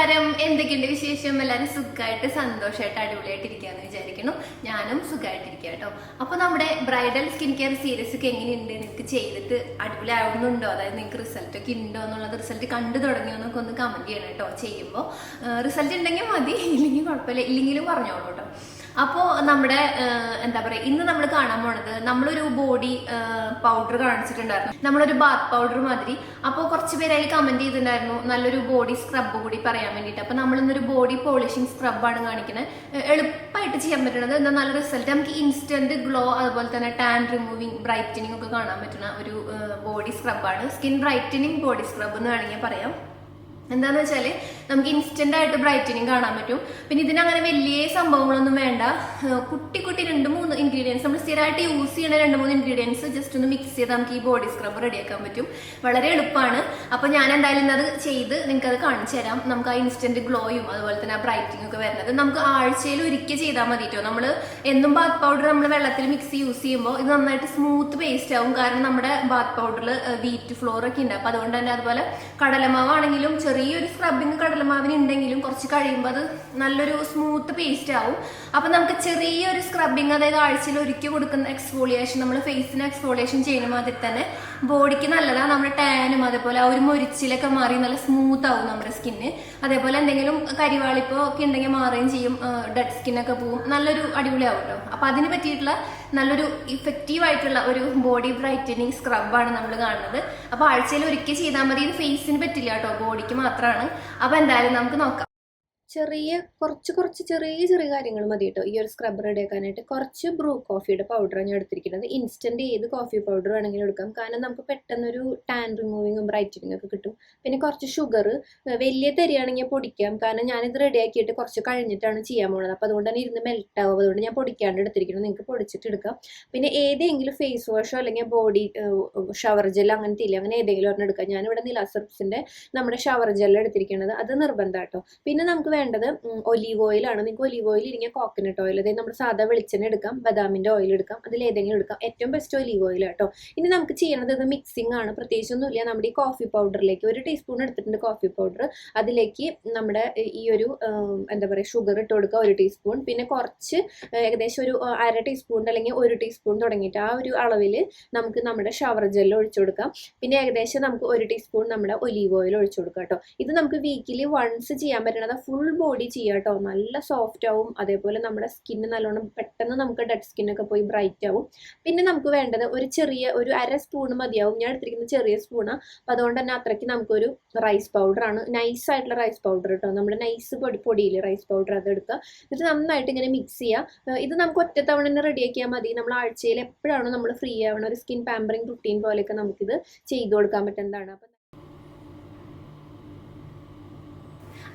നമസ്കാരം. എന്തൊക്കെയുണ്ട് വിശേഷം? എല്ലാവരും സുഖമായിട്ട് സന്തോഷമായിട്ട് അടിപൊളിയായിട്ട് ഇരിക്കാന്ന് വിചാരിക്കണം ഞാനും സുഖമായിട്ടിരിക്കുക കേട്ടോ അപ്പൊ നമ്മുടെ ബ്രൈഡൽ സ്കിൻ കെയർ സീരീസ് ഒക്കെ എങ്ങനെയുണ്ട്? നിങ്ങൾക്ക് ചെയ്തിട്ട് അടിപൊളി ആവുന്നുണ്ടോ അതായത് നിങ്ങൾക്ക് റിസൾട്ട് ഒക്കെ ഉണ്ടോ എന്നുള്ളത് റിസൾട്ട് കണ്ടു തുടങ്ങിയോ എന്നൊക്കെ ഒന്ന് കമന്റ് ചെയ്യണം കേട്ടോ ചെയ്യുമ്പോൾ റിസൾട്ട് ഉണ്ടെങ്കിൽ മതി ഇല്ലെങ്കിൽ കുഴപ്പമില്ല. ഇല്ലെങ്കിലും പറഞ്ഞോളൂ കേട്ടോ അപ്പോൾ നമ്മുടെ എന്താ പറയുക ഇന്ന് നമ്മൾ കാണാൻ പോണത് നമ്മളൊരു ബോഡി പൗഡർ കാണിച്ചിട്ടുണ്ടായിരുന്നു. നമ്മളൊരു ബാത്ത് പൗഡർ മാതിരി. അപ്പോ കുറച്ച് പേര് അതിൽ കമന്റ് ചെയ്തിട്ടുണ്ടായിരുന്നു നല്ലൊരു ബോഡി സ്ക്രബ് കൂടി പറയാൻ വേണ്ടിയിട്ട്. നമ്മൾ ഇന്നൊരു ബോഡി പോളിഷിംഗ് സ്ക്രബാണ് കാണിക്കുന്നത് എളുപ്പമായിട്ട് ചെയ്യാൻ പറ്റുന്നത്. എന്നാൽ നല്ല റിസൾട്ട് നമുക്ക് ഇൻസ്റ്റന്റ് ഗ്ലോ അതുപോലെ തന്നെ ടാൻ റിമൂവിങ് ബ്രൈറ്റനിങ് ഒക്കെ കാണാൻ പറ്റുന്ന ഒരു ബോഡി സ്ക്രബാണ് സ്കിൻ ബ്രൈറ്റനിങ് ബോഡി സ്ക്രബ് എന്ന് വേണമെങ്കിൽ പറയാം. എന്താന്ന് വെച്ചാൽ നമുക്ക് ഇൻസ്റ്റന്റ് ആയിട്ട് ബ്രൈറ്റനിങ് കാണാൻ പറ്റും. പിന്നെ ഇതിന് അങ്ങനെ വലിയ സംഭവങ്ങളൊന്നും വേണ്ട. കുട്ടി കുട്ടി രണ്ട് മൂന്ന് ഇൻഗ്രീഡിയൻസ് നമ്മൾ സ്ഥിരമായിട്ട് യൂസ് ചെയ്യുന്ന രണ്ട് മൂന്ന് ഇൻഗ്രീഡിയൻസ് ജസ്റ്റ് ഒന്ന് മിക്സ് ചെയ്ത് നമുക്ക് ഈ ബോഡി സ്ക്രബ് റെഡിയാക്കാൻ പറ്റും. വളരെ എളുപ്പമാണ് അപ്പൊ ഞാൻ എന്തായാലും ഇന്നത് ചെയ്ത് നിങ്ങൾക്ക് അത് കാണിച്ചു തരാം. നമുക്ക് ആ ഇൻസ്റ്റന്റ് ഗ്ലോയും അതുപോലെ തന്നെ ആ ബ്രൈറ്റിംഗ് ഒക്കെ വരുന്നത് നമുക്ക് ആഴ്ചയിൽ ഒരിക്കൽ ചെയ്താൽ മതിട്ടോ. നമ്മൾ എന്നും ബാത്ത് പൗഡർ നമ്മൾ വെള്ളത്തിൽ മിക്സ് യൂസ് ചെയ്യുമ്പോൾ ഇത് നന്നായിട്ട് സ്മൂത്ത് പേസ്റ്റ് ആവും. കാരണം നമ്മുടെ ബാത്ത് പൗഡറിൽ വീറ്റ് ഫ്ലോർ ഒക്കെ ഉണ്ട് അപ്പൊ അതുകൊണ്ട് തന്നെ അതുപോലെ കടലമാവാണെങ്കിലും ചെറിയൊരു സ്ക്രബിങ് കടലമാവിന് ഉണ്ടെങ്കിലും കുറച്ച് കഴിയുമ്പോൾ അത് നല്ലൊരു സ്മൂത്ത് പേസ്റ്റ് ആവും. അപ്പൊ നമുക്ക് ചെറിയൊരു സ്ക്രബിങ് അതായത് ആഴ്ചയിൽ ഒരുക്കി കൊടുക്കുന്ന എക്സ്ഫോളിയേഷൻ നമ്മൾ ഫേസിന് എക്സ്ഫോളിയേഷൻ ചെയ്യുന്ന മാതിരി തന്നെ ബോഡിക്ക് നല്ലതാണ് നമ്മുടെ ടാനും അതേപോലെ ഒരു മൊരിച്ചിലൊക്കെ മാറി നല്ല സ്മൂത്ത് ആവും നമ്മുടെ സ്കിന്ന് അതേപോലെ എന്തെങ്കിലും കരിവാളിപ്പോ ഒക്കെ ഉണ്ടെങ്കിൽ മാറുകയും ചെയ്യും ഡെഡ് സ്കിന്നൊക്കെ പോവും. നല്ലൊരു അടിപൊളിയാവും കേട്ടോ അപ്പൊ അതിന് പറ്റിയിട്ടുള്ള നല്ലൊരു ഇഫക്റ്റീവ് ആയിട്ടുള്ള ഒരു ബോഡി ബ്രൈറ്റനിങ് സ്ക്രബാണ് നമ്മൾ കാണുന്നത്. അപ്പൊ ആഴ്ചയിൽ ഒരിക്കൽ ചെയ്താൽ മതി. ഇത് ഫേസിന് പറ്റില്ല കേട്ടോ. ബോഡിക്ക് മാത്രമാണ് അപ്പൊ എന്തായാലും നമുക്ക് നോക്കാം. ചെറിയ കുറച്ച് കുറച്ച് ചെറിയ ചെറിയ കാര്യങ്ങൾ മതി കേട്ടോ. ഈ ഒരു സ്ക്രബ്ബർ എടുക്കാനായിട്ട് കുറച്ച് ബ്രൂ കോഫിയുടെ പൗഡറാണ് ഞാൻ എടുത്തിരിക്കുന്നത്. ഇൻസ്റ്റന്റ് ഏത് കോഫി പൗഡർ വേണമെങ്കിലും എടുക്കാം. കാരണം നമുക്ക് പെട്ടെന്നൊരു ടാൻ റിമൂവിങ്ങും ബ്രൈറ്റനിങ് ഒക്കെ കിട്ടും. പിന്നെ കുറച്ച് ഷുഗർ വലിയ തരികയാണെങ്കിൽ പൊടിക്കാം. കാരണം ഞാനിത് റെഡിയാക്കിയിട്ട് കുറച്ച് കഴിഞ്ഞിട്ടാണ് ചെയ്യാൻ പോകുന്നത് അപ്പോൾ അതുകൊണ്ട് തന്നെ ഇരുന്ന് മെൽറ്റ് ആവും. അതുകൊണ്ട് ഞാൻ പൊടിക്കാണ്ട് എടുത്തിരിക്കുന്നത് നിങ്ങൾക്ക് പൊടിച്ചിട്ട് എടുക്കാം. പിന്നെ ഏതെങ്കിലും ഫേസ് വാഷോ അല്ലെങ്കിൽ ബോഡി ഷവർ ജെൽ അങ്ങനത്തെ ഇല്ല? അങ്ങനെ ഏതെങ്കിലും ഒരെണ്ണം എടുക്കാം. ഞാനിവിടെ നിലാസർപ്സിന്റെ നമ്മുടെ ഷവർ ജെൽ എടുത്തിരിക്കുന്നത്. അത് നിർബന്ധം കേട്ടോ. പിന്നെ നമുക്ക് വേണ്ടത് ഒലീവ് ഓയിലാണ് നിങ്ങൾക്ക് ഒലീവ് ഓയിൽ ഇല്ലെങ്കിൽ കോക്കനട്ട് ഓയിൽ അതായത് നമ്മുടെ സാധാ വെളിച്ചെണ്ണ എടുക്കാം ബദാമിന്റെ ഓയിൽ എടുക്കാം അതിൽ ഏതെങ്കിലും എടുക്കാം. ഏറ്റവും ബെസ്റ്റ് ഒലീവ് ഓയിൽ കേട്ടോ ഇനി നമുക്ക് ചെയ്യണത് ഇത് മിക്സിംഗ് ആണ്. പ്രത്യേകിച്ചൊന്നുമില്ല നമ്മുടെ ഈ കോഫി പൗഡറിലേക്ക് ഒരു ടീസ്പൂൺ എടുത്തിട്ടുണ്ട് കോഫി പൗഡർ അതിലേക്ക് നമ്മുടെ ഈ ഒരു എന്താ പറയുക ഷുഗർ ഇട്ട് കൊടുക്കുക ഒരു ടീസ്പൂൺ പിന്നെ കുറച്ച് ഏകദേശം ഒരു അര ടീസ്പൂൺ അല്ലെങ്കിൽ ഒരു ടീസ്പൂൺ തുടങ്ങിയിട്ട് ആ ഒരു അളവിൽ നമുക്ക് നമ്മുടെ ഷവർ ജെല്ല് ഒഴിച്ചു കൊടുക്കാം. പിന്നെ ഏകദേശം നമുക്ക് ഒരു ടീസ്പൂൺ നമ്മുടെ ഒലീവ് ഓയിൽ ഒഴിച്ചു കൊടുക്കാം കേട്ടോ. ഇത് നമുക്ക് വീക്കിലി വൺസ് ചെയ്യാൻ പറ്റണത് ഫുൾ ബോഡി ചെയ്യാം കേട്ടോ നല്ല സോഫ്റ്റ് ആവും. അതേപോലെ നമ്മുടെ സ്കിന്ന് നല്ലോണം പെട്ടെന്ന് നമുക്ക് ഡെഡ് സ്കിന്നൊക്കെ പോയി ബ്രൈറ്റ് ആവും. പിന്നെ നമുക്ക് വേണ്ടത് ഒരു ചെറിയ ഒരു അര സ്പൂൺ മതിയാവും. ഞാൻ എടുത്തിരിക്കുന്നത് ചെറിയ സ്പൂണാണ് അപ്പോൾ അതുകൊണ്ട് തന്നെ അത്രയ്ക്ക് നമുക്കൊരു റൈസ് പൗഡർ ആണ്. നൈസ് ആയിട്ടുള്ള റൈസ് പൗഡർ കേട്ടോ നമ്മുടെ നൈസ് പൊടി പൊടിയിൽ റൈസ് പൗഡർ അത് എടുക്കുക. എന്നിട്ട് നന്നായിട്ട് ഇങ്ങനെ മിക്സ് ചെയ്യുക ഇത് നമുക്ക് ഒറ്റ തന്നെ റെഡിയാക്കിയാൽ മതി. നമ്മൾ ആഴ്ചയിൽ എപ്പോഴാണോ നമ്മൾ ഫ്രീ ആവണം ഒരു സ്കിൻ പാമ്പറിങ് റുട്ടീൻ പോലെയൊക്കെ നമുക്കിത് ചെയ്തു കൊടുക്കാൻ പറ്റുന്നതാണ്. അപ്പം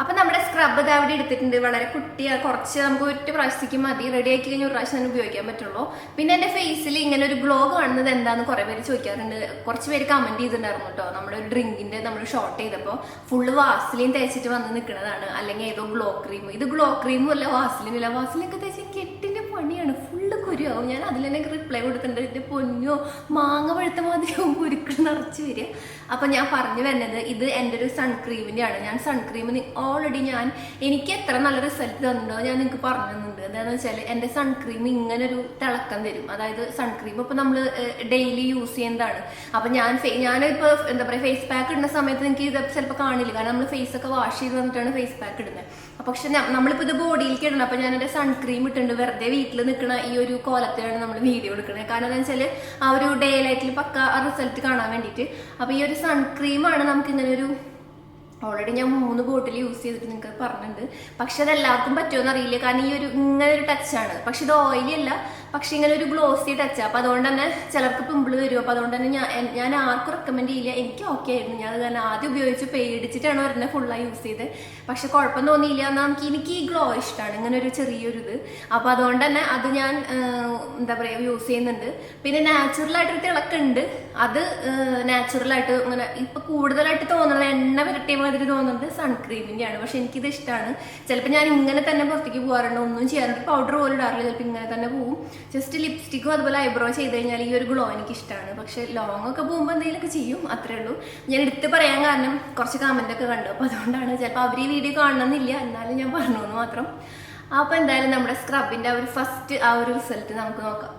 അപ്പൊ നമ്മുടെ സ്ക്രബ് ഇത് അവിടെ എടുത്തിട്ടുണ്ട്. വളരെ കുട്ടിയ കുറച്ച് നമുക്ക് ഒറ്റ പ്രാവശ്യത്തേക്ക് മതി. റെഡി ആക്കി കഴിഞ്ഞാൽ ഒരു പ്രാവശ്യം തന്നെ ഉപയോഗിക്കാൻ പറ്റുള്ളൂ. പിന്നെ എന്റെ ഫേസിൽ ഇങ്ങനെ ഒരു ഗ്ലോ കാണുന്നത് എന്താന്ന് കുറെ പേര് ചോദിക്കാറുണ്ട്. കുറച്ച് പേര് കമന്റ് ചെയ്തിട്ടുണ്ടായിരുന്നു കേട്ടോ. നമ്മുടെ ഒരു ഡ്രിങ്കിന്റെ നമ്മൾ ഷോർട്ട് ചെയ്തപ്പോൾ ഫുള്ള് വാസലിൻ തേച്ചിട്ട് വന്ന് നിൽക്കുന്നതാണ്. അല്ലെങ്കിൽ ഏതോ ഗ്ലോ ക്രീം ഇത് ഗ്ലോ ക്രീമും അല്ല വാസലിനും ഇല്ല വാസലിനൊക്കെ തേച്ച് കെട്ടിന്റെ പണിയാണ്. ഫുള്ള് കുരുവാകും ഞാൻ അതിൽ തന്നെ റിപ്ലൈ കൊടുത്തിട്ടുണ്ട്. എന്റെ പൊന്നോ മാങ്ങ പഴുത്ത മാതിരിയാവും കുരുക്കൾ നിറച്ച് വരിക. അപ്പൊ ഞാൻ പറഞ്ഞു വരുന്നത് ഇത് എന്റെ ഒരു സൺക്രീമിന്റെ ആണ് ഞാൻ സൺക്രീം ഓൾറെഡി ഞാൻ എനിക്ക് എത്ര നല്ല റിസൾട്ട് തന്നിട്ടുണ്ടോ ഞാൻ നിങ്ങൾക്ക് പറഞ്ഞു തന്നിട്ടുണ്ട്. എന്താണെന്ന് വെച്ചാൽ എന്റെ സൺക്രീം ഇങ്ങനെ ഒരു തിളക്കം തരും അതായത് സൺക്രീം ഇപ്പൊ നമ്മൾ ഡെയിലി യൂസ് ചെയ്യുന്നതാണ്. അപ്പൊ ഞാൻ ഫേ- ഞാനിപ്പോ എന്താ പറയാ ഫേസ് പാക്ക് ഇടുന്ന സമയത്ത് എനിക്ക് ഇത് ചിലപ്പോൾ കാണില്ല. കാരണം നമ്മൾ ഫേസ് ഒക്കെ വാഷ് ചെയ്ത് വന്നിട്ടാണ് ഫേസ് പാക്ക് ഇടുന്നത് പക്ഷെ നമ്മളിപ്പോൾ നമ്മളിപ്പോ ഇത് ബോഡിയിലേക്ക് ഇടണം. അപ്പൊ ഞാൻ എന്റെ സൺക്രീം ഇട്ടുണ്ട് വെറുതെ വീട്ടിൽ നിൽക്കുന്ന ഈ ഒരു കോലത്തെയാണ് നമ്മൾ വീഡിയോ എടുക്കുന്നത് കാരണം എന്താ വെച്ചാൽ ആ ഒരു ഡേ ലൈറ്റിൽ പക്ക റിസൾട്ട് കാണാൻ വേണ്ടിയിട്ട്. അപ്പോൾ ഈ ഒരു സൺക്രീമാണ് നമുക്ക് ഇങ്ങനെ ഒരു ഓൾറെഡി ഞാൻ മൂന്ന് ബോട്ടിൽ യൂസ് ചെയ്തിട്ട് നിങ്ങൾക്ക് പറഞ്ഞിട്ടുണ്ട്. പക്ഷെ അത് എല്ലാവർക്കും പറ്റുമോ അറിയില്ല. കാരണം ഈ ഒരു ഇങ്ങനെ ഒരു ടച്ചാണ് പക്ഷെ ഇത് ഓയിലി അല്ല. പക്ഷെ ഇങ്ങനെ ഒരു ഗ്ലോസി ടച്ച് അപ്പൊ അതുകൊണ്ട് തന്നെ ചിലർക്ക് പിമ്പിൾ വരും. അപ്പൊ അതുകൊണ്ട് തന്നെ ഞാൻ ഞാൻ ആർക്കും റെക്കമെൻഡ് ചെയ്യില്ല. എനിക്ക് ഓക്കെ ആയിരുന്നു. ഞാൻ കാരണം ആദ്യം ഉപയോഗിച്ച് പേടിച്ചിട്ടാണ് ഒരെണ്ണം ഫുള്ളായി യൂസ് ചെയ്ത്. പക്ഷെ കുഴപ്പം തോന്നിയില്ല എന്നാൽ നമുക്ക് എനിക്ക് ഈ ഗ്ലോ ഇഷ്ടമാണ് ഇങ്ങനെ ഒരു ചെറിയൊരു ഇത് അപ്പൊ അതുകൊണ്ട് തന്നെ അത് ഞാൻ എന്താ പറയാ യൂസ് ചെയ്യുന്നുണ്ട്. പിന്നെ നാച്ചുറൽ ആയിട്ടൊരു തിളക്കുണ്ട് അത് നാച്ചുറൽ ആയിട്ട് ഇങ്ങനെ ഇപ്പൊ കൂടുതലായിട്ട് തോന്നുന്നത് എണ്ണ പുരട്ടിയ മാതിരി തോന്നുന്നത് സൺക്രീമിന്റെ ആണ് പക്ഷെ എനിക്കിത് ഇഷ്ടമാണ് ചിലപ്പോൾ ഞാൻ ഇങ്ങനെ തന്നെ പുറത്തേക്ക് പോകാറുണ്ട്. ഒന്നും ചെയ്യാറുണ്ട് പൗഡർ പോലും ഇടാറില്ല. ചിലപ്പോൾ ഇങ്ങനെ തന്നെ പോവും. ജസ്റ്റ് ലിപ്സ്റ്റിക്കും അതുപോലെ ഐബ്രോ ചെയ്ത് കഴിഞ്ഞാൽ ഈ ഒരു ഗ്ലോ എനിക്ക് ഇഷ്ടമാണ് പക്ഷെ ലോങ് ഒക്കെ പോകുമ്പോൾ എന്തെങ്കിലുമൊക്കെ ചെയ്യും അത്രേ ഉള്ളൂ. ഞാൻ എടുത്ത് പറയാൻ കാരണം കുറച്ച് കമന്റ് ഒക്കെ കണ്ടു. അപ്പോൾ അതുകൊണ്ടാണ് ചിലപ്പോൾ അവർ ഈ വീഡിയോ കാണണമെന്നില്ല. എന്നാലും ഞാൻ പറഞ്ഞു എന്ന് മാത്രം. അപ്പോൾ എന്തായാലും നമ്മുടെ സ്ക്രബിന്റെ ആ ഒരു ഫസ്റ്റ് ആ ഒരു റിസൾട്ട് നമുക്ക് നോക്കാം.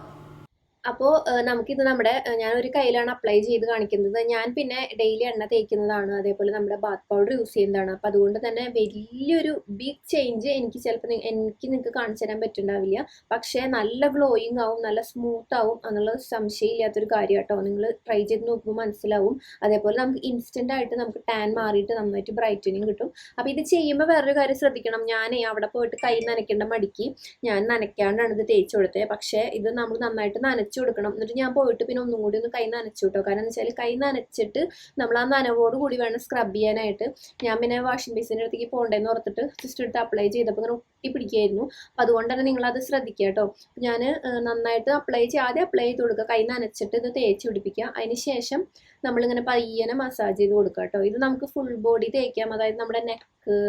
അപ്പോൾ നമുക്കിത് നമ്മുടെ ഞാൻ ഒരു കയ്യിലാണ് അപ്ലൈ ചെയ്ത് കാണിക്കുന്നത്. ഞാൻ പിന്നെ ഡെയിലി എണ്ണ തേക്കുന്നതാണ്. അതേപോലെ നമ്മുടെ ബാത്ത് പൗഡർ യൂസ് ചെയ്യുന്നതാണ്. അപ്പോൾ അതുകൊണ്ട് തന്നെ വലിയൊരു ബിഗ് ചേഞ്ച് എനിക്ക് ചിലപ്പോൾ എനിക്ക് നിങ്ങൾക്ക് കാണിച്ചു തരാൻ പറ്റുന്നുണ്ടാവില്ല. പക്ഷേ നല്ല ഗ്ലോയിങ് ആവും നല്ല സ്മൂത്ത് ആവും എന്നുള്ളത് സംശയമില്ലാത്തൊരു കാര്യം കേട്ടോ നിങ്ങൾ ട്രൈ ചെയ്ത് നോക്കുമ്പോൾ മനസ്സിലാവും. അതേപോലെ നമുക്ക് ഇൻസ്റ്റന്റ് ആയിട്ട് നമുക്ക് ടാൻ മാറിയിട്ട് നന്നായിട്ട് ബ്രൈറ്റനിങ് കിട്ടും. അപ്പോൾ ഇത് ചെയ്യുമ്പോൾ വേറൊരു കാര്യം ശ്രദ്ധിക്കണം. ഞാനേ അവിടെ പോയിട്ട് കൈ നനയ്ക്കേണ്ട മടിക്ക് ഞാൻ നനയ്ക്കാണ്ടാണ് ഇത് തേച്ച് കൊടുത്തത് പക്ഷേ ഇത് നമ്മൾ നന്നായിട്ട് നനച്ചു കൊടുക്കണം. എന്നിട്ട് ഞാൻ പോയിട്ട് പിന്നെ ഒന്നും കൂടി ഒന്ന് കൈ നനച്ചു കേട്ടോ കാരണം എന്ന് വെച്ചാൽ കൈ നനച്ചിട്ട് നമ്മൾ ആ നനവോട് കൂടി വേണം സ്ക്രബ് ചെയ്യാനായിട്ട്. ഞാൻ പിന്നെ വാഷിംഗ് ബേസിന്റെ അടുത്തേക്ക് പോകണ്ടേന്ന് ഓർത്തിട്ട് ജസ്റ്റ് എടുത്ത് അപ്ലൈ ചെയ്തപ്പോൾ ഇങ്ങനെ ഒട്ടി പിടിക്കുകയായിരുന്നു അപ്പം അതുകൊണ്ട് തന്നെ നിങ്ങളത് ശ്രദ്ധിക്കുക കേട്ടോ. ഞാൻ നന്നായിട്ട് അപ്ലൈ ആദ്യം അപ്ലൈ ചെയ്ത് കൊടുക്കുക. കൈ നനച്ചിട്ട് ഇത് തേച്ച് പിടിപ്പിക്കുക. അതിന് ശേഷം നമ്മളിങ്ങനെ പയ്യനെ മസാജ് ചെയ്ത് കൊടുക്കുക കേട്ടോ. ഇത് നമുക്ക് ഫുൾ ബോഡി തേക്കാം. അതായത് നമ്മുടെ നെക്ക്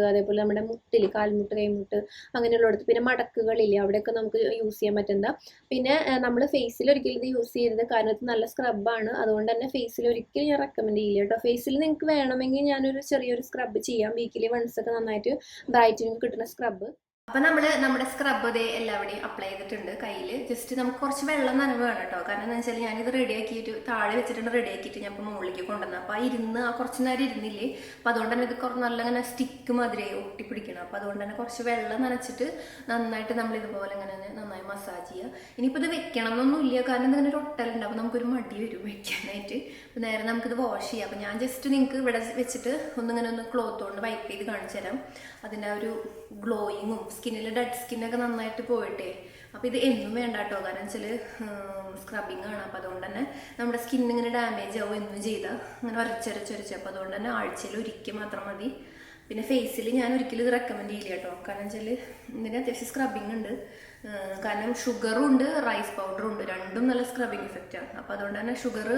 അതേപോലെ നമ്മുടെ മുട്ടിൽ കാൽമുട്ട് കൈമുട്ട് അങ്ങനെയുള്ളടത്ത്. പിന്നെ മടക്കുകളില്ലേ അവിടെയൊക്കെ നമുക്ക് യൂസ് ചെയ്യാൻ പറ്റുന്ന പിന്നെ നമ്മൾ ഫേസിൽ ഒരിക്കലും ഇത് യൂസ് ചെയ്യരുത്. കാരണം ഇത് നല്ല സ്ക്രബാണ് അതുകൊണ്ട് തന്നെ ഫേസിൽ ഒരിക്കലും ഞാൻ റെക്കമെൻഡ് ചെയ്യില്ല കേട്ടോ. ഫേസിൽ നിങ്ങൾക്ക് വേണമെങ്കിൽ ഞാനൊരു ചെറിയൊരു സ്ക്രബ് ചെയ്യാം. വീക്കിലി വൺസ് ഒക്കെ നന്നായിട്ട് ബ്രൈറ്റനിങ് കിട്ടുന്ന സ്ക്രബ് അപ്പൊ നമ്മൾ നമ്മുടെ സ്ക്രബ് ദേ എല്ലാവിടെയും അപ്ലൈ ചെയ്തിട്ടുണ്ട് കയ്യിൽ ജസ്റ്റ് നമുക്ക് കുറച്ച് വെള്ളം നനവ് വേണം കേട്ടോ. കാരണം എന്താ വെച്ചാൽ ഞാനിത് റെഡി ആക്കിയിട്ട് താഴെ വെച്ചിട്ടുണ്ട് റെഡി ആക്കിയിട്ട് ഞാൻ ഇപ്പൊ മുകളിലേക്ക് കൊണ്ടുവന്നത് അപ്പൊ ആ ഇരുന്ന് ആ കുറച്ച് നേരം ഇരുന്നില്ലേ? അപ്പൊ അതുകൊണ്ട് തന്നെ ഇത് കുറച്ച് നല്ല ഇങ്ങനെ സ്റ്റിക്ക് മാതിരിയായി ഒട്ടിപ്പിടിക്കണം. അപ്പൊ അതുകൊണ്ട് തന്നെ കുറച്ച് വെള്ളം നനച്ചിട്ട് നന്നായിട്ട് നമ്മൾ ഇതുപോലെ ഇങ്ങനെ നന്നായി മസാജ് ചെയ്യുക ഇനിയിപ്പോൾ ഇത് വെക്കണം എന്നൊന്നും ഇല്ല. കാരണം ഇതിങ്ങനെ ഒരു ഒട്ടലുണ്ട്. അപ്പൊ നമുക്കൊരു മടി വരും വെക്കാനായിട്ട്. അപ്പൊ നേരെ നമുക്കിത് വാഷ് ചെയ്യാം. അപ്പൊ ഞാൻ ജസ്റ്റ് നിങ്ങൾക്ക് ഇവിടെ വെച്ചിട്ട് ഒന്നിങ്ങനെ ഒന്ന് ക്ലോത്ത് കൊണ്ട് വൈപ്പ് ചെയ്ത് കാണിച്ചു തരാം അതിന്റെ ആ ഒരു ഗ്ലോയിങ്ങും സ്കിന്നിൽ ഡെഡ് സ്കിന്നൊക്കെ നന്നായിട്ട് പോയിട്ടേ. അപ്പോൾ ഇത് എന്നും വേണ്ട കേട്ടോ കാരണം വെച്ചാൽ സ്ക്രബിങ് ആണ്. അപ്പോൾ അതുകൊണ്ട് തന്നെ നമ്മുടെ സ്കിൻ ഇങ്ങനെ ഡാമേജ് ആവും എന്നും ചെയ്താൽ അങ്ങനെ ഉരച്ചരച്ചൊരച്ച് അപ്പോൾ അതുകൊണ്ട് തന്നെ ആഴ്ചയിൽ ഒരിക്കൽ മാത്രം മതി. പിന്നെ ഫേസിൽ ഞാൻ ഒരിക്കലും ഇത് റെക്കമെൻഡ് ചെയ്യില്ല കേട്ടോ. കാരണം വെച്ചാൽ ഇതിന് അത്യാവശ്യം സ്ക്രബിങ് ഉണ്ട്. കാരണം ഷുഗറും ഉണ്ട് റൈസ് പൗഡറും ഉണ്ട് രണ്ടും നല്ല സ്ക്രബിങ് ഇഫക്റ്റാണ് അപ്പോൾ അതുകൊണ്ട് തന്നെ ഷുഗർ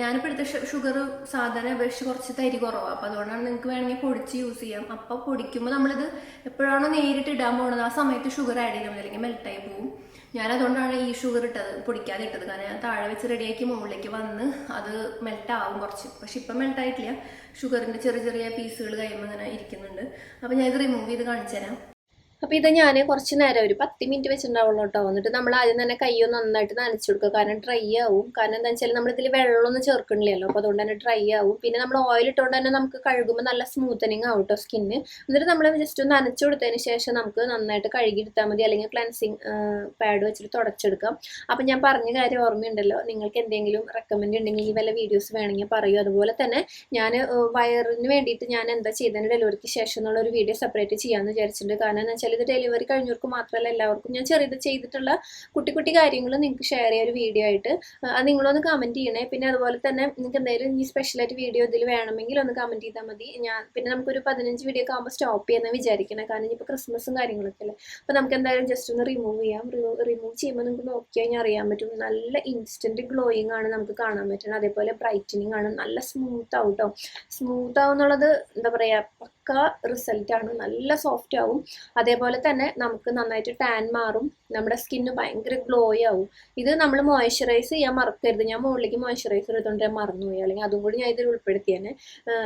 ഞാനിപ്പോൾ എടുത്ത ഷുഗർ സാധാരണ അപേക്ഷിച്ച് കുറച്ച് തരി കുറവാണ് അപ്പോൾ അതുകൊണ്ടാണ് നിങ്ങൾക്ക് വേണമെങ്കിൽ പൊടിച്ച് യൂസ് ചെയ്യാം. അപ്പോൾ പൊടിക്കുമ്പോൾ നമ്മളിത് എപ്പോഴാണോ നേരിട്ട് ഇടാൻ പോകുന്നത് ആ സമയത്ത് ഷുഗർ ആഡ് ചെയ്താൽ മതി. അല്ലെങ്കിൽ മെൽട്ടായി പോകും ഞാൻ അതുകൊണ്ടാണ് ഈ ഷുഗർ ഇട്ടത് പൊടിക്കാതെ ഇട്ടത്. കാരണം ഞാൻ താഴെ വെച്ച് റെഡിയാക്കി മുകളിലേക്ക് വന്ന് അത് മെൽട്ടാവും കുറച്ച്. പക്ഷെ ഇപ്പം മെൽട്ടായിട്ടില്ല ഷുഗറിന്റെ ചെറിയ ചെറിയ പീസുകൾ കഴിയുമ്പോൾ ഇങ്ങനെ ഇരിക്കുന്നുണ്ട്. അപ്പോൾ ഞാൻ ഇത് റിമൂവ് ചെയ്ത് കാണിച്ചു തരാം അപ്പോൾ ഇത് ഞാൻ കുറച്ച് നേരം ഒരു പത്ത് മിനിറ്റ് വെച്ചിട്ടുണ്ടാവുള്ളൂ കേട്ടോ. എന്നിട്ട് നമ്മൾ ആദ്യം തന്നെ കയ്യോ നന്നായിട്ട് നനച്ചു കൊടുക്കുക. കാരണം ഡ്രൈ ആവും. കാരണം എന്താ വെച്ചാൽ നമ്മൾ ഇതിൽ വെള്ളമൊന്നും ചേർക്കണില്ലല്ലോ. അപ്പോൾ അതുകൊണ്ട് തന്നെ ഡ്രൈ ആവും. പിന്നെ നമ്മൾ ഓയിൽ ഇട്ടുകൊണ്ട് തന്നെ നമുക്ക് കഴുകുമ്പോൾ നല്ല സ്മൂത്തനിങ് ആവും കേട്ടോ സ്കിന്ന് എന്നിട്ട് നമ്മൾ ജസ്റ്റ് ഒന്ന് നനച്ചു കൊടുത്തതിന് ശേഷം നമുക്ക് നന്നായിട്ട് കഴുകിയെടുത്താൽ മതി. അല്ലെങ്കിൽ ക്ലൻസിങ് പാഡ് വെച്ചിട്ട് തുടച്ചെടുക്കാം. അപ്പം ഞാൻ പറഞ്ഞ കാര്യം ഓർമ്മയുണ്ടല്ലോ. നിങ്ങൾക്ക് എന്തെങ്കിലും റെക്കമെൻഡ് ഉണ്ടെങ്കിൽ ഈ വല്ല വീഡിയോസ് വേണമെങ്കിൽ പറയൂ. അതുപോലെ തന്നെ ഞാൻ വയറിന് വേണ്ടിയിട്ട് ഞാൻ എന്താ ചെയ്തതിന് ഡെലിവറിക്ക് ശേഷം എന്നുള്ള ഒരു വീഡിയോ സെപ്പറേറ്റ് ചെയ്യാമെന്ന് വിചാരിച്ചിട്ടുണ്ട്. കാരണം എന്ന് വെച്ചാൽ ഇത് ഡെലിവറി കഴിഞ്ഞവർക്ക് മാത്രമല്ല എല്ലാവർക്കും ഞാൻ ചെറിയത് ചെയ്തിട്ടുള്ള കുട്ടി കുട്ടി കാര്യങ്ങൾ നിങ്ങൾക്ക് ഷെയർ ചെയ്യാൻ ഒരു വീഡിയോ ആയിട്ട്. അത് നിങ്ങളൊന്ന് കമന്റ് ചെയ്യണേ. പിന്നെ അതുപോലെ തന്നെ നിങ്ങൾക്ക് എന്തെങ്കിലും ഈ സ്പെഷ്യലായിട്ട് വീഡിയോ ഇതിൽ വേണമെങ്കിൽ ഒന്ന് കമന്റ് ചെയ്താൽ മതി. ഞാൻ പിന്നെ നമുക്കൊരു പതിനഞ്ച് വീഡിയോ ഒക്കെ ആകുമ്പോൾ സ്റ്റോപ്പ് ചെയ്യാമെന്ന് വിചാരിക്കണം. കാരണം ഇനിയിപ്പോൾ ക്രിസ്മസും കാര്യങ്ങളൊക്കെ അല്ലേ? അപ്പോൾ നമുക്ക് എന്തായാലും ജസ്റ്റ് ഒന്ന് റിമൂവ് ചെയ്യാം. റിമൂവ് ചെയ്യുമ്പോൾ നിങ്ങൾക്ക് നോക്കി കഴിഞ്ഞാൽ അറിയാൻ പറ്റും. നല്ല ഇൻസ്റ്റന്റ് ഗ്ലോയിങ് ആണ് നമുക്ക് കാണാൻ പറ്റുന്നത് അതേപോലെ ബ്രൈറ്റനിങ് ആണ്. നല്ല സ്മൂത്ത് ആവും കേട്ടോ സ്മൂത്ത് ആവും എന്നുള്ളത് എന്താ പറയുക പക്ക ആണ്. നല്ല സോഫ്റ്റ് ആവും. അതേപോലെ തന്നെ നമുക്ക് നന്നായിട്ട് ടാൻ മാറും. നമ്മുടെ സ്കിന്ന് ഭയങ്കര ഗ്ലോ ആവും. ഇത് നമ്മൾ മോയ്സ്ചറൈസ് ചെയ്യാൻ മറക്കരുത്. ഞാൻ മുകളിലേക്ക് മോയ്സ്ചറൈസർ എടുത്തോണ്ട് ഞാൻ മറന്നുപോയി. അല്ലെങ്കിൽ അതും കൂടി ഞാൻ ഇതിൽ ഉൾപ്പെടുത്തിയെന്നെ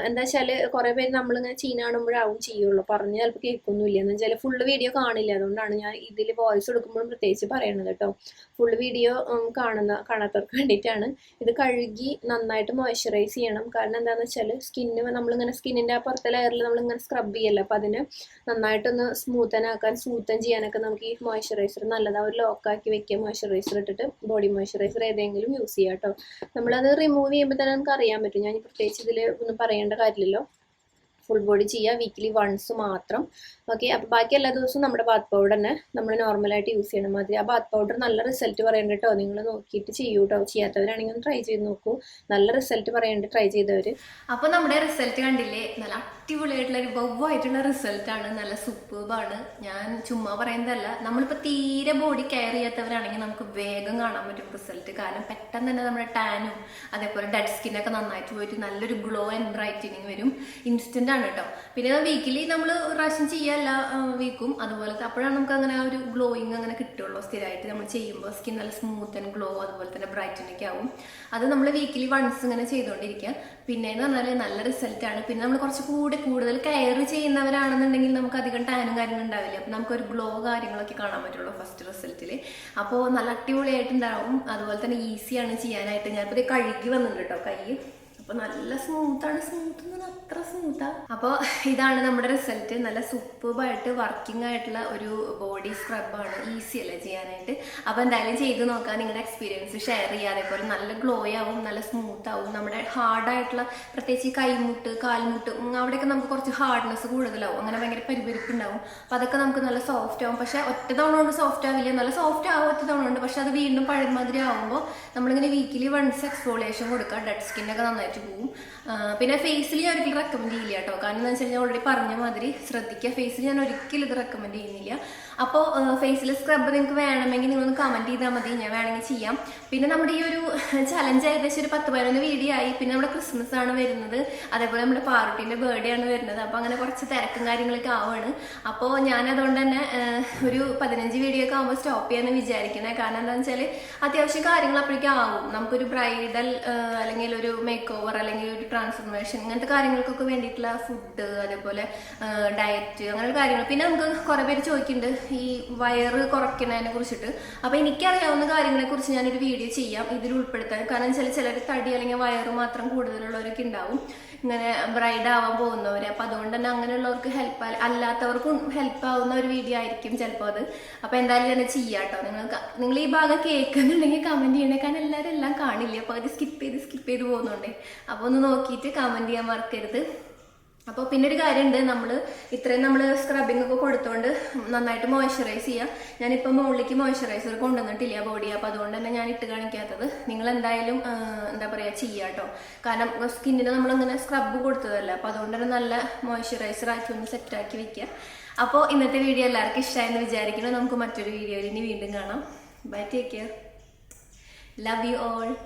എന്താ വെച്ചാൽ കുറേ പേര് നമ്മളിങ്ങനെ ചീന കാണുമ്പോഴാവും ചെയ്യുള്ളൂ. പറഞ്ഞ് ചിലപ്പോൾ കേൾക്കൊന്നുമില്ല. എന്ന് വെച്ചാൽ ഫുള്ള് വീഡിയോ കാണില്ല. അതുകൊണ്ടാണ് ഞാൻ ഇതിൽ വോയിസ് എടുക്കുമ്പോഴും പ്രത്യേകിച്ച് പറയണത് കേട്ടോ. ഫുള്ള് വീഡിയോ കാണുന്ന കാണാത്തവർക്ക് വേണ്ടിയിട്ടാണ്. ഇത് കഴുകി നന്നായിട്ട് മോയ്സ്ചറൈസ് ചെയ്യണം. കാരണം എന്താണെന്ന് വെച്ചാൽ സ്കിന്ന് നമ്മളിങ്ങനെ സ്കിന്നിന്റെ ആ പുറത്തെ ലെയറിൽ നമ്മളിങ്ങനെ സ്ക്രബ് ചെയ്യല്ലോ? അപ്പൊ അതിന് നന്നായിട്ടൊന്ന് സ്മൂത്തനാക്കാൻ സ്മൂത്തൻ ചെയ്യാനൊക്കെ നമുക്ക് ഈ മോയ്സ്ചറൈസർ നല്ലതാ. ഒരു ലോക്കാക്കി വെക്കുക മോയ്സ്ചറൈസർ ഇട്ടിട്ട് ബോഡി മോയ്സ്ചറൈസർ ഏതെങ്കിലും യൂസ് ചെയ്യാം കേട്ടോ നമ്മളത് റിമൂവ് ചെയ്യുമ്പോൾ തന്നെ നമുക്ക് അറിയാൻ പറ്റും. ഞാൻ പ്രത്യേകിച്ച് ഇതിൽ ഒന്നും പറയേണ്ട കാര്യമില്ലല്ലോ. ഫുൾ ബോഡി ചെയ്യുക വീക്കിലി വൺസ് മാത്രം. ഓക്കെ അപ്പോൾ ബാക്കി എല്ലാ ദിവസവും നമ്മുടെ ബാത്ത് പൗഡർ തന്നെ നമ്മൾ നോർമലായിട്ട് യൂസ് ചെയ്യണ മാതിരി. ആ ബാത്ത് പൗഡർ നല്ല റിസൾട്ട് പറയണ്ട കേട്ടോ നിങ്ങൾ നോക്കിയിട്ട് ചെയ്യൂ കേട്ടോ ചെയ്യാത്തവരാണെങ്കിൽ ഒന്ന് ട്രൈ ചെയ്ത് നോക്കൂ. നല്ല റിസൾട്ട് പറയണ്ട ട്രൈ ചെയ്തവർ അപ്പോൾ നമ്മുടെ റിസൾട്ട് കണ്ടില്ലേ? നല്ല അടിപൊളിയായിട്ടുള്ള ഒരു ബൊവ്വായിട്ടുള്ള റിസൾട്ടാണ് നല്ല സൂപ്പർബാണ് ഞാൻ ചുമ്മാ പറയുന്നതല്ല. നമ്മളിപ്പോൾ തീരെ ബോഡി കെയർ ചെയ്യാത്തവരാണെങ്കിൽ നമുക്ക് വേഗം കാണാൻ പറ്റും റിസൾട്ട് കാരണം പെട്ടെന്ന് തന്നെ നമ്മുടെ ടാനും അതേപോലെ ഡെഡ് സ്കിന്നൊക്കെ നന്നായിട്ട് പോയിട്ട് നല്ലൊരു ഗ്ലോ ആൻഡ് ബ്രൈറ്റനിങ് വരും. ഇൻസ്റ്റന്റ് ആണ് കേട്ടോ. പിന്നെ വീക്കിലി നമ്മൾ പ്രാവശ്യം ചെയ്യല്ല വീക്കും അതുപോലെ അപ്പോഴാണ് നമുക്ക് അങ്ങനെ ഒരു ഗ്ലോയിങ് അങ്ങനെ കിട്ടുള്ളൂ സ്ഥിരമായിട്ട് നമ്മൾ ചെയ്യുമ്പോൾ. സ്കിൻ നല്ല സ്മൂത്ത് ആൻഡ് ഗ്ലോ അതുപോലെ തന്നെ ബ്രൈറ്റനൊക്കെ ആവും. അത് നമ്മൾ വീക്കിലി വൺസ് ഇങ്ങനെ ചെയ്തുകൊണ്ടിരിക്കുക. പിന്നെ എന്ന് പറഞ്ഞാൽ നല്ല റിസൾട്ട് ആണ്. പിന്നെ നമ്മൾ കുറച്ച് കൂടെ കൂടുതൽ കെയർ ചെയ്യുന്നവരാണെന്നുണ്ടെങ്കിൽ നമുക്ക് അധികം ടാനും കാര്യങ്ങളും ഉണ്ടാവില്ല. അപ്പം നമുക്കൊരു ഗ്ലോ കാര്യങ്ങളൊക്കെ കാണാൻ പറ്റുള്ളൂ ഫസ്റ്റ് റിസൾട്ടിൽ അപ്പോൾ നല്ല അടിപൊളിയായിട്ടുണ്ടാവും അതുപോലെ തന്നെ ഈസിയാണ് ചെയ്യാനായിട്ട്. ഞാനിപ്പോൾ കഴുകി വന്നിട്ടുണ്ട് കേട്ടോ കൈ. അപ്പോൾ നല്ല സ്മൂത്താണ് സ്മൂത്ത് എന്ന് അത്ര സ്മൂത്താ അപ്പോൾ ഇതാണ് നമ്മുടെ റിസൾട്ട് നല്ല സൂപ്പർബായിട്ട് വർക്കിംഗ് ആയിട്ടുള്ള ഒരു ബോഡി സ്ക്രബാണ് ഈസി അല്ലേ ചെയ്യാനായിട്ട്? അപ്പോൾ എന്തായാലും ചെയ്ത് നോക്കാം. നിങ്ങളുടെ എക്സ്പീരിയൻസ് ഷെയർ ചെയ്യുക. അതേപോലെ നല്ല ഗ്ലോ ആവും നല്ല സ്മൂത്ത് ആവും. നമ്മുടെ ഹാർഡായിട്ടുള്ള പ്രത്യേകിച്ച് കൈമുട്ട് കാൽമുട്ട് അവിടെയൊക്കെ നമുക്ക് കുറച്ച് ഹാർഡ്നെസ് കൂടുതലാവും. അങ്ങനെ ഭയങ്കര പരിപരിപ്പ് ഉണ്ടാവും അപ്പോൾ അതൊക്കെ നമുക്ക് നല്ല സോഫ്റ്റ് ആവും. പക്ഷേ ഒറ്റ തവണ കൊണ്ട് സോഫ്റ്റ് ആവില്ല. നല്ല സോഫ്റ്റ് ആവും ഒറ്റ തവണ കൊണ്ട്. പക്ഷെ അത് വീണ്ടും പഴയമാതിരി ആവുമ്പോൾ നമ്മളിങ്ങനെ വീക്കിലി വൺസ് എക്സ്ഫോളിയേഷൻ കൊടുക്കുക. ഡെഡ് സ്കിന്നൊക്കെ നന്നായിട്ട് പോവും. പോകും പിന്നെ ഫേസിൽ ഞാൻ ഒരിക്കലും റെക്കമെൻഡ് ചെയ്യില്ല കേട്ടോ. കാരണം എന്താ വെച്ചാൽ ഞാൻ ഓൾറെഡി പറഞ്ഞ മാതിരി ശ്രദ്ധിക്കുക ഫേസിൽ ഞാൻ ഒരിക്കലും ഇത് റെക്കമെൻഡ് ചെയ്യുന്നില്ല. അപ്പോൾ ഫേസിൽ സ്ക്രബ് നിങ്ങൾക്ക് വേണമെങ്കിൽ നിങ്ങളൊന്ന് കമന്റ് ചെയ്താൽ മതി. ഞാൻ വേണമെങ്കിൽ ചെയ്യാം. പിന്നെ നമ്മുടെ ഈ ഒരു ചലഞ്ച് ഏകദേശം ഒരു പത്ത് പതിനൊന്ന് വീഡിയോ ആയി. പിന്നെ നമ്മുടെ ക്രിസ്മസ് ആണ് വരുന്നത്. അതേപോലെ നമ്മുടെ പാറുട്ടിന്റെ ബർത്ത്ഡേ ആണ് വരുന്നത്. അപ്പോൾ അങ്ങനെ കുറച്ച് തിരക്കും കാര്യങ്ങളൊക്കെ ആവുകയാണ് അപ്പോൾ ഞാൻ അതുകൊണ്ട് തന്നെ ഒരു പതിനഞ്ച് വീഡിയോ ഒക്കെ ആകുമ്പോൾ സ്റ്റോപ്പ് ചെയ്യാമെന്ന് വിചാരിക്കണേ കാരണം എന്താണെന്ന് വെച്ചാൽ അത്യാവശ്യം കാര്യങ്ങൾ അപ്പോഴേക്കും ആവും. നമുക്കൊരു ബ്രൈഡൽ അല്ലെങ്കിൽ ഒരു മേക്ക് ഓവർ അല്ലെങ്കിൽ ഒരു ട്രാൻസ്ഫോർമേഷൻ ഇങ്ങനത്തെ കാര്യങ്ങൾക്കൊക്കെ വേണ്ടിയിട്ടുള്ള ഫുഡ് അതേപോലെ ഡയറ്റ് അങ്ങനെയുള്ള കാര്യങ്ങൾ. പിന്നെ നമുക്ക് കുറേ പേര് ചോദിക്കുന്നുണ്ട് ഈ വയറ് കുറയ്ക്കുന്നതിനെ കുറിച്ചിട്ട്. അപ്പോൾ എനിക്കറിയാവുന്ന കാര്യങ്ങളെ കുറിച്ച് ഞാനൊരു വീഡിയോ ചെയ്യാം. ഇതിൽ ഉൾപ്പെടുത്താൻ. കാരണം ചില ചിലർ തടി അല്ലെങ്കിൽ വയറ് മാത്രം കൂടുതലുള്ളവരൊക്കെ ഉണ്ടാവും. ഇങ്ങനെ ബ്രൈഡ് ആവാൻ പോകുന്നവർ അപ്പം അതുകൊണ്ട് തന്നെ അങ്ങനെയുള്ളവർക്ക് ഹെൽപ്പ് അല്ലാത്തവർക്കും ഹെൽപ്പ് ആവുന്ന ഒരു വീഡിയോ ആയിരിക്കും ചിലപ്പോൾ അത്. അപ്പോൾ എന്തായാലും തന്നെ ചെയ്യാട്ടോ നിങ്ങൾക്ക് നിങ്ങൾ ഈ ഭാഗം കേൾക്കുന്നുണ്ടെങ്കിൽ കമന്റ് ചെയ്യണേ. കാരണം എല്ലാവരും എല്ലാം കാണില്ല? അപ്പോൾ അത് സ്കിപ്പ് ചെയ്ത് സ്കിപ്പ് ചെയ്ത് പോകുന്നുണ്ടേ. അപ്പോൾ ഒന്ന് നോക്കിയിട്ട് കമന്റ് ചെയ്യാൻ മറക്കരുത്. അപ്പോൾ പിന്നെ ഒരു കാര്യമുണ്ട് നമ്മൾ ഇത്രയും നമ്മൾ സ്ക്രബിംഗ് ഒക്കെ കൊടുത്തോണ്ട് നന്നായിട്ട് മോയ്സ്ചറൈസ് ചെയ്യുക ഞാനിപ്പോൾ മുകളിലേക്ക് മോയ്സ്ചറൈസർ കൊണ്ടുവന്നിട്ടില്ല ബോഡി അപ്പോൾ അതുകൊണ്ട് തന്നെ ഞാൻ ഇട്ട് കാണിക്കാത്തത്. നിങ്ങൾ എന്തായാലും എന്താ പറയുക ചെയ്യാട്ടോ കാരണം സ്കിന്നിന് നമ്മളിങ്ങനെ സ്ക്രബ് കൊടുത്തതല്ല അപ്പോൾ അതുകൊണ്ട് തന്നെ നല്ല മോയ്സ്ചറൈസർ ആക്കി ഒന്ന് സെറ്റ് ആക്കി വെക്കുക അപ്പോൾ ഇന്നത്തെ വീഡിയോ എല്ലാവർക്കും ഇഷ്ടമായെന്ന് വിചാരിക്കുന്നു. നമുക്ക് മറ്റൊരു വീഡിയോയിൽ ഇനി വീണ്ടും കാണാം. Bye take care love you all